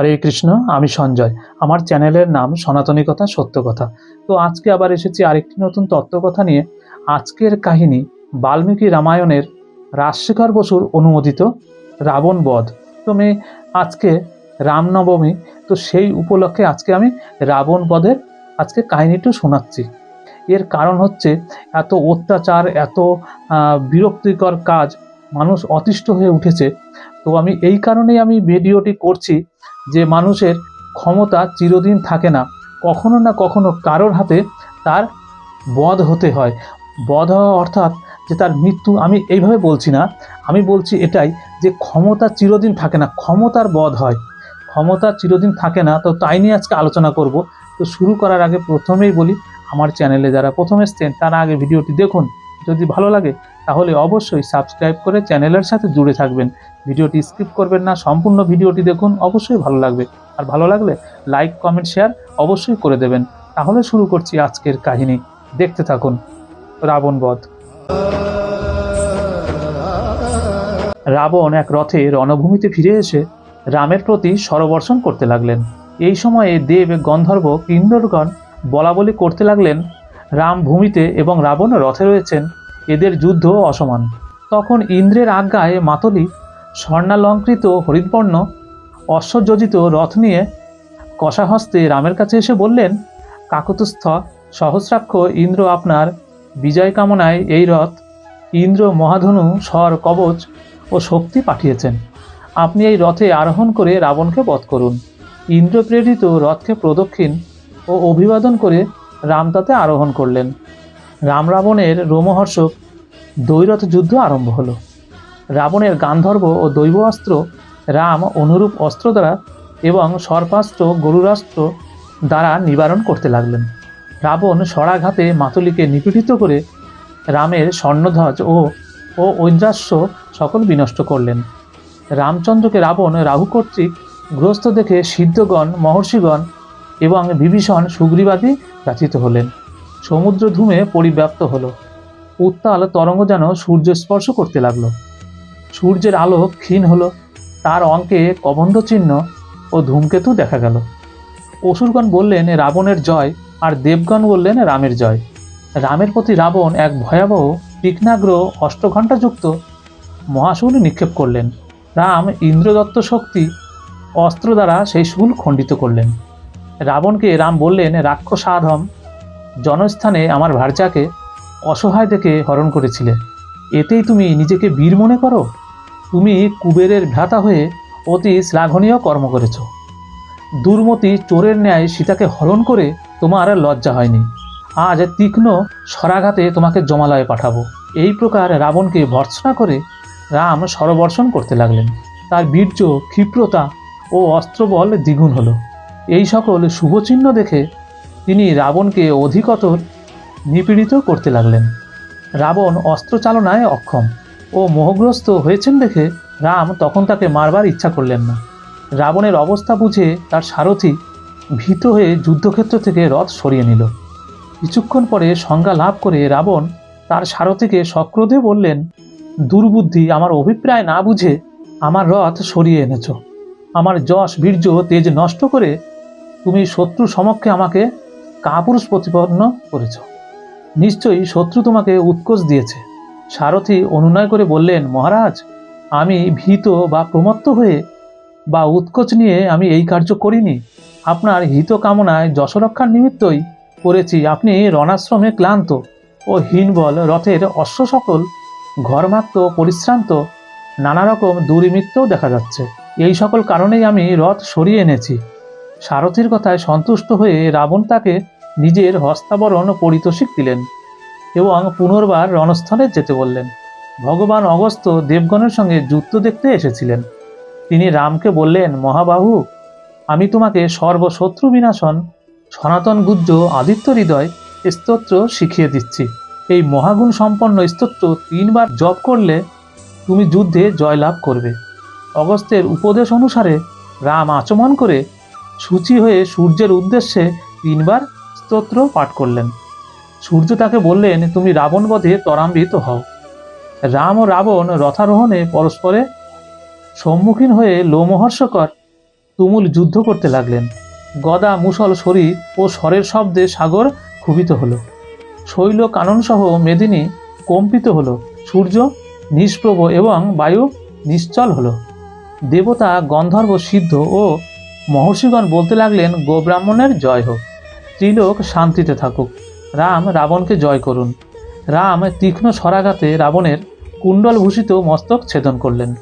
হরে কৃষ্ণ, আমি সঞ্জয়। আমার চ্যানেলের নাম সনাতনী কথা, সত্য কথা। তো আজকে আবার এসেছি আরেকটি নতুন তত্ত্বকথা নিয়ে। আজকের কাহিনী বাল্মীকি রামায়ণের রাজশেখর বসুর অনুমোদিত রাবণ বধ। তো আমি আজকে রামনবমী, তো সেই উপলক্ষে আজকে আমি রাবণ বধের আজকে কাহিনীটা শোনাচ্ছি। এর কারণ হচ্ছে, এত অত্যাচার, এত বিরক্তিকর কাজ মানুষ অতিষ্ঠ হয়ে উঠেছে। তো আমি এই কারণেই আমি ভিডিওটি করছি যে মানুষের ক্ষমতা চিরদিন থাকে না, কখনো না কখনো কারোর হাতে তার বধ হতে হয়। বধ হওয়া অর্থাৎ যে তার মৃত্যু, আমি এইভাবে বলছি না, আমি বলছি এটাই যে ক্ষমতা চিরদিন থাকে না, ক্ষমতার বধ হয়। ক্ষমতা চিরদিন থাকে না, তো তাই নিয়ে আজকে আলোচনা করব। তো শুরু করার আগে প্রথমেই বলি, আমার চ্যানেলে যারা প্রথম এসছেন, তারা আগে ভিডিওটি দেখুন। যদি ভালো লাগে, তাহলে অবশ্যই সাবস্ক্রাইব করে চ্যানেলের সাথে জুড়ে থাকবেন। ভিডিওটি স্কিপ করবেন না, সম্পূর্ণ ভিডিওটি দেখুন, অবশ্যই ভালো লাগবে। আর ভালো লাগলে লাইক, কমেন্ট, শেয়ার অবশ্যই করে দেবেন। তাহলে শুরু করছি আজকের কাহিনী। দেখতে থাকুন। রাবণ বধ। রাবণ এক রথে রণভূমিতে ফিরে এসে রামের প্রতি সরবর্ষণ করতে লাগলেন। এই সময়ে দেব, গন্ধর্ব, কিন্নরগণ বলা বলি করতে লাগলেন। রাম ভূমিতে এবং রাবণ রথে রয়েছেন। এদের যুদ্ধ অসমান। তখন ইন্দ্রের আজ্ঞায় মাতলি, স্বর্ণালঙ্কৃত হরিৎবর্ণ, অশ্বযোজিত রথ নিয়ে কষাহস্তে রামের কাছে এসে বললেন, কাকতস্থ, সহস্রাক্ষ ইন্দ্র আপনার বিজয় কামনায় এই রথ ইন্দ্র মহাধনু, স্বর, কবচ ও শক্তি পাঠিয়েছেন। আপনি এই রথে আরোহণ করে রাবণকে বধ করুন। ইন্দ্র প্রেরিত রথকে প্রদক্ষিণ ও অভিবাদন করে রাম তাতে আরোহণ করলেন। রাম রাবণের রোমহর্ষক দ্বৈরথ যুদ্ধ আরম্ভ হলো। রাবণের গান্ধর্ব ও দৈব অস্ত্র রাম অনুরূপ অস্ত্র দ্বারা এবং সর্পাস্ত্র, গরুরাস্ত্র দ্বারা নিবারণ করতে লাগলেন। রাবণ সরাঘাতে মাতুলিকে নিপীড়িত করে রামের স্বর্ণধ্বজ ও ও ঐন্দ্রাস্য সকল বিনষ্ট করলেন। রামচন্দ্রকে রাবণ রাহু কর্তৃক গ্রস্ত দেখে সিদ্ধগণ, মহর্ষিগণ এবং বিভীষণ সুগ্রীবাদী যাচিত হলেন। সমুদ্র ধুমে পরিব্যাপ্ত হলো। উত্তাল তরঙ্গ যেন সূর্য স্পর্শ করতে লাগল। সূর্যের আলো ক্ষীণ হলো, তার অঙ্কে কবন্ধ চিহ্ন ও ধূমকেতু দেখা গেল। অসুরগণ বললেন, রাবণের জয়, আর দেবগণ বললেন, রামের জয়। রামের প্রতি রাবণ এক ভয়াবহ তীক্ষ্ণাগ্র অষ্টঘণ্টাযুক্ত মহাশুল নিক্ষেপ করলেন। রাম ইন্দ্রদত্ত শক্তি অস্ত্র দ্বারা সেই শুল খণ্ডিত করলেন। রাবণকে রাম বললেন, রাক্ষসাধম জনস্থানে আমার ভার্যাকে অসহায় দেখে হরণ করেছিলে। এতেই তুমি নিজেকে বীর মনে করো? তুমি কুবেরের ভ্রাতা হয়ে অতি শ্লাঘনীয় কর্ম করেছ। দুর্মতি চোরের ন্যায় সীতাকে হরণ করে তোমার লজ্জা হয়নি। আজ তীক্ষ্ণ সরাঘাতে তোমাকে জমালয়ে পাঠাবো। এই প্রকার রাবণকে ভর্ৎসনা করে রাম সরবর্ষণ করতে লাগলেন। তার বীর্য, ক্ষিপ্রতা ও অস্ত্রবল দ্বিগুণ হলো। এই সকল শুভচিহ্ন দেখে তিনি রাবণকে অধিকতর নিপীড়িত করতে লাগলেন। রাবণ অস্ত্র চালনায় অক্ষম ও মোহগ্রস্ত হয়েছেন দেখে রাম তখন তাকে মারবার ইচ্ছা করলেন না। রাবণের অবস্থা বুঝে তার সারথি ভীত হয়ে যুদ্ধক্ষেত্র থেকে রথ সরিয়ে নিল। কিছুক্ষণ পরে সংজ্ঞা লাভ করে রাবণ তার সারথিকে সক্রোধে বললেন, দুর্বুদ্ধি, আমার অভিপ্রায় না বুঝে আমার রথ সরিয়ে এনেছ। আমার যশ বীর্য তেজ নষ্ট করে তুমি শত্রু সমক্ষে আমাকে কাপুরুষ প্রতিপন্ন করেছ। নিশ্চয়ই শত্রু তোমাকে উৎকোচ দিয়েছে। সারথি অনুনয় করে বললেন, মহারাজ, আমি ভীত বা প্রমত্ত হয়ে বা উৎকোচ নিয়ে আমি এই কার্য করিনি। আপনার হিত কামনায় যশরক্ষার নিমিত্তই করেছি। আপনি রণাশ্রমে ক্লান্ত ও হীনবল রথের অশ্ব সকল, ঘরমাক্ত, পরিশ্রান্ত, নানা রকম দুরিমিত্তও দেখা যাচ্ছে। এই সকল কারণেই আমি রথ সরিয়ে এনেছি। সারথীর কথায় সন্তুষ্ট হয়ে রাবণ তাকে নিজের হস্তাবরণ পরিতোষিক দিলেন এবং পুনর্বার রণস্থলে যেতে বললেন। ভগবান অগস্ত দেবগণের সঙ্গে যুদ্ধ দেখতে এসেছিলেন। তিনি রামকে বললেন, মহাবাহু, আমি তোমাকে সর্বশত্রু বিনাশন, সনাতন গুজ্জ আদিত্য হৃদয় স্তোত্র শিখিয়ে দিচ্ছি। এই মহাগুণ সম্পন্ন স্তোত্র তিনবার জপ করলে তুমি যুদ্ধে জয়লাভ করবে। অগস্তের উপদেশ অনুসারে রাম আচমন করে সূচি হয়ে সূর্যের উদ্দেশ্যে তিনবার স্তোত্র পাঠ করলেন। সূর্য তাকে বললেন, তুমি রাবণ বধে ত্বরান্বিত হও। রাম ও রাবণ রথারোহণে পরস্পরে সম্মুখীন হয়ে লোমহর্ষকর তুমুল যুদ্ধ করতে লাগলেন। গদা মুসল শরীর ও স্বরের শব্দে সাগর ক্ষুভিত হলো। শৈল কাননসহ মেদিনী কম্পিত হলো। সূর্য নিষ্প্রভ এবং বায়ু নিশ্চল হলো। দেবতা, গন্ধর্ব, সিদ্ধ ও মহর্ষিগণ বলতে লাগলেন, গোব্রাহ্মণের জয় হোক। ত্রিলোক শান্তিতে থাকুক। রাম রাবণকে জয় করুন। রাম তীক্ষ্ণ স্বরাঘাতে রাবণের কুণ্ডলভূষিত মস্তক ছেদন করলেন।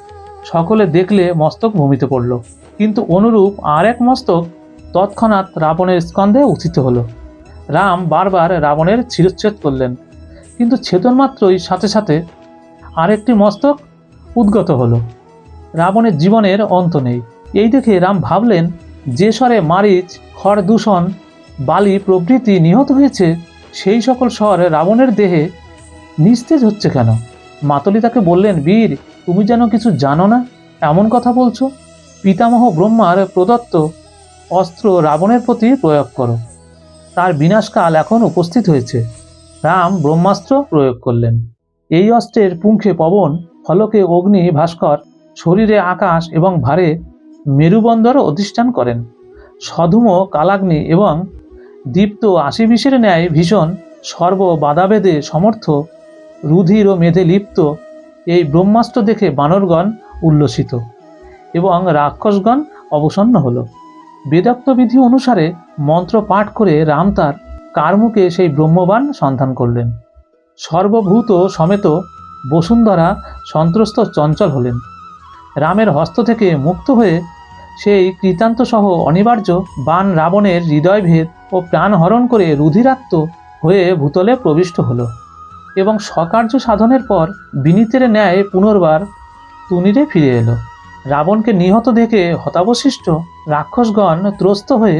সকলে দেখলে মস্তক ভূমিতে পড়ল। কিন্তু অনুরূপ আর এক মস্তক তৎক্ষণাৎ রাবণের স্কন্ধে উচিত হলো। রাম বারবার রাবণের শিরচ্ছেদ করলেন। কিন্তু ছেদন মাত্রই সাথে সাথে আরেকটি মস্তক উদ্গত হলো। রাবণের জীবনের অন্ত নেই। এই দেখে রাম ভাবলেন, যে স্বরে মারিচ, খড় দূষণ বালি প্রভৃতি নিহত হয়েছে, সেই সকল স্বর রাবণের দেহে নিস্তেজ হচ্ছে কেন? মাতলি তাকে বললেন, বীর, তুমি যেন কিছু জানো না? এমন কথা বলছো? পিতামহ ব্রহ্মার প্রদত্ত অস্ত্র রাবণের প্রতি প্রয়োগ করো। তার বিনাশকাল এখন উপস্থিত হয়েছে। রাম ব্রহ্মাস্ত্র প্রয়োগ করলেন। এই অস্ত্রের পুঙ্খে পবন, ফলকে অগ্নি, ভাস্কর, শরীরে আকাশ এবং ভারে মেরুবন্দর অধিষ্ঠান করেন। সধুম, কালাগ্নি এবং দীপ্ত আশি বিশের ন্যায় ভীষণ সর্ব বাধাভেদে সমর্থ, রুধির ও মেধে লিপ্ত এই ব্রহ্মাস্ত্র দেখে বানরগণ উল্লসিত এবং রাক্ষসগণ অবসন্ন হল। বেদক্ত বিধি অনুসারে মন্ত্র পাঠ করে রাম তার কারমুখে সেই ব্রহ্মবান সন্ধান করলেন। সর্বভূত সমেত বসুন্ধরা সন্ত্রস্ত চঞ্চল হলেন। রামের হস্ত থেকে মুক্ত হয়ে সেই কৃতান্ত সহ অনিবার্য বান রাবণের হৃদয়ভেদ ও প্রাণ হরণ করে রুধিরাত্ম হয়ে ভূতলে প্রবিষ্ট হলো এবং সকার্য সাধনের পর বিনীতের ন্যায় পুনর্বার তুনিরে ফিরে এলো। রাবণকে নিহত দেখে হতাবশিষ্ট রাক্ষসগণ ত্রস্ত হয়ে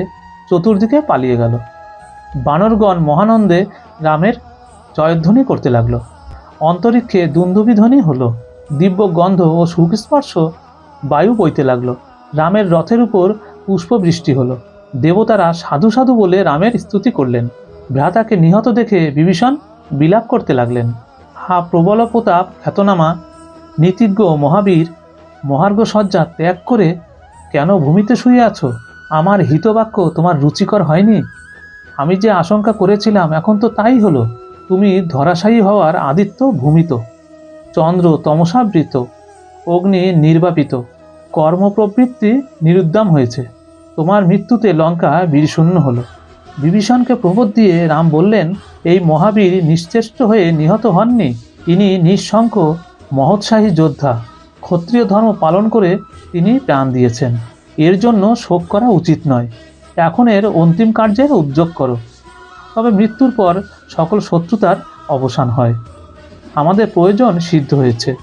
চতুর্দিকে পালিয়ে গেল। বানরগণ মহানন্দে রামের জয়ধ্বনি করতে লাগল। অন্তরিক্ষে দুন্দুবিধ্বনি হলো। দিব্য গন্ধ ও সুখস্পর্শ বায়ু বইতে লাগল। রামের রথের উপর পুষ্পবৃষ্টি হলো। দেবতারা সাধু সাধু বলে রামের স্তুতি করলেন। ভ্রাতাকে নিহত দেখে বিভীষণ বিলাপ করতে লাগলেন। হা প্রবল প্রতাপ খ্যাতনামা, নীতিজ্ঞ মহাবীর, মহার্ঘ সজ্জা ত্যাগ করে কেন ভূমিতে শুয়ে আছো? আমার হিতবাক্য তোমার রুচিকর হয়নি? আমি যে আশঙ্কা করেছিলাম, এখন তো তাই হলো। তুমি ধরাশায়ী হওয়ার আদিত্য ভূমিত। চন্দ্র তমসাবৃত, অগ্নি নির্বাপিত। কর্মপ্রবৃত্তি নিরুদ্দাম হয়েছে। তোমার মৃত্যুতে লঙ্কা বীরশূন্য হলো। বিভীষণকে প্রবোধ দিয়ে রাম বললেন, এই মহাবীর নিশ্চেষ্ট হয়ে নিহত হননি? তিনি নিঃশঙ্ক মহৎসাহী যোদ্ধা। ক্ষত্রিয় ধর্ম পালন করে তিনি প্রাণ দিয়েছেন। এর জন্য শোক করা উচিত নয়। এখন এর অন্তিম কার্যের উদ্যোগ করো। তবে মৃত্যুর পর সকল শত্রুতার অবসান হয়। আমাদের প্রয়োজন সিদ্ধ হয়েছে।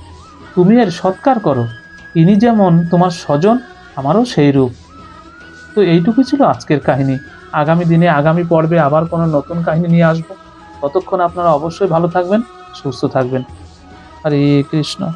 তুমি এর সৎকার করো। ইনি যেমন তোমার স্বজন, আমারও সেই রূপ। তো এইটুকু ছিল আজকের কাহিনী। আগামী দিনে, আগামী পর্বে আবার কোনো নতুন কাহিনী নিয়ে আসব। ততক্ষণ আপনারা অবশ্যই ভালো থাকবেন, সুস্থ থাকবেন। হরে কৃষ্ণ।